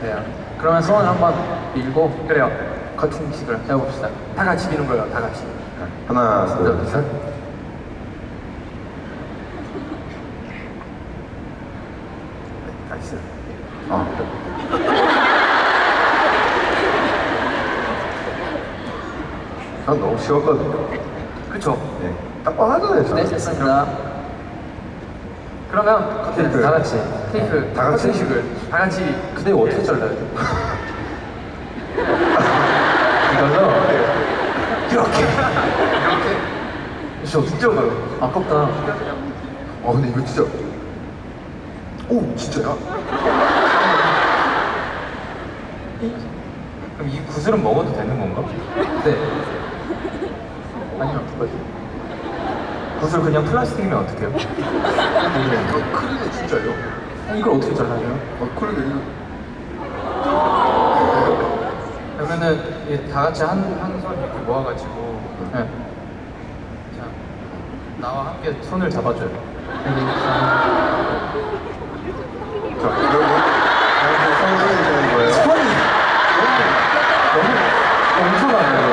그래요. 그러면 손 한번 밀고 그래요. 커팅식을 해봅시다. 다 같이 미는 거예요. 다 같이. 하나, 둘, 셋. 나이스. 아, 그래. 난 너무 쉬웠거든요. 그쵸? 네. 딱방 하잖아요, 네, 저는. 됐습니다. 그러면 테이프. 다 같이 테이프 네, 다 같이? 커팅식을 다 같이 근데 이거 어떻게 잘라야 돼? 이걸로 이렇게. 이렇게? 저 진짜 어려워. 아깝다. 아, 근데 이거 진짜. 오, 진짜야? 그럼 이 구슬은 먹어도 되는 건가? 네. 아니면 어떡하지? 구슬 그냥 플라스틱이면 어떡해요? 이거 크리는 진짜예요? 이걸 어떻게 잘라요? 어, 크리는 그러면은 이게 다 같이 한한손 이렇게 모아가지고 네. 자 나와 함께 손을 잡아줘요. 자, 여러분. 여러분, 성공이 되는 거예요. 손이 너무 너무 엄청나네요.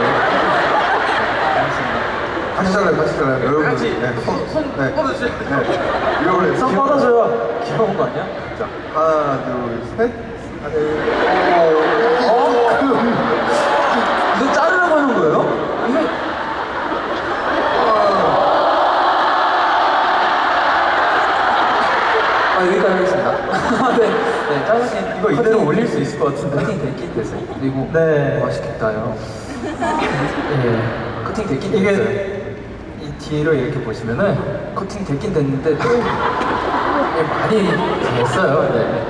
같이 잘라요. 여러분. 같이 네, 손, 손 네. 뻗어주세요. 네. 이거를 손. 뻗어줘요. 귀여운 거 아니야? 자, 하나, 둘, 셋. 오, 어? 조금. 이거 자르려고 하는 거예요? 아 여기까지 하겠습니다. 네, 네, 짜르신 이거 이대로 올릴 수 있을 것 같은데. 커팅 됐긴 됐어요. 그리고 네. 맛있겠다요. 예, 커팅 됐긴 이게- 됐어요. 이 뒤로 이렇게 보시면은 커팅 됐긴 됐는데 또 예, 많이 됐어요. 네,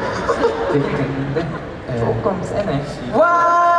되긴 됐는데 예, 조금 세네. 와!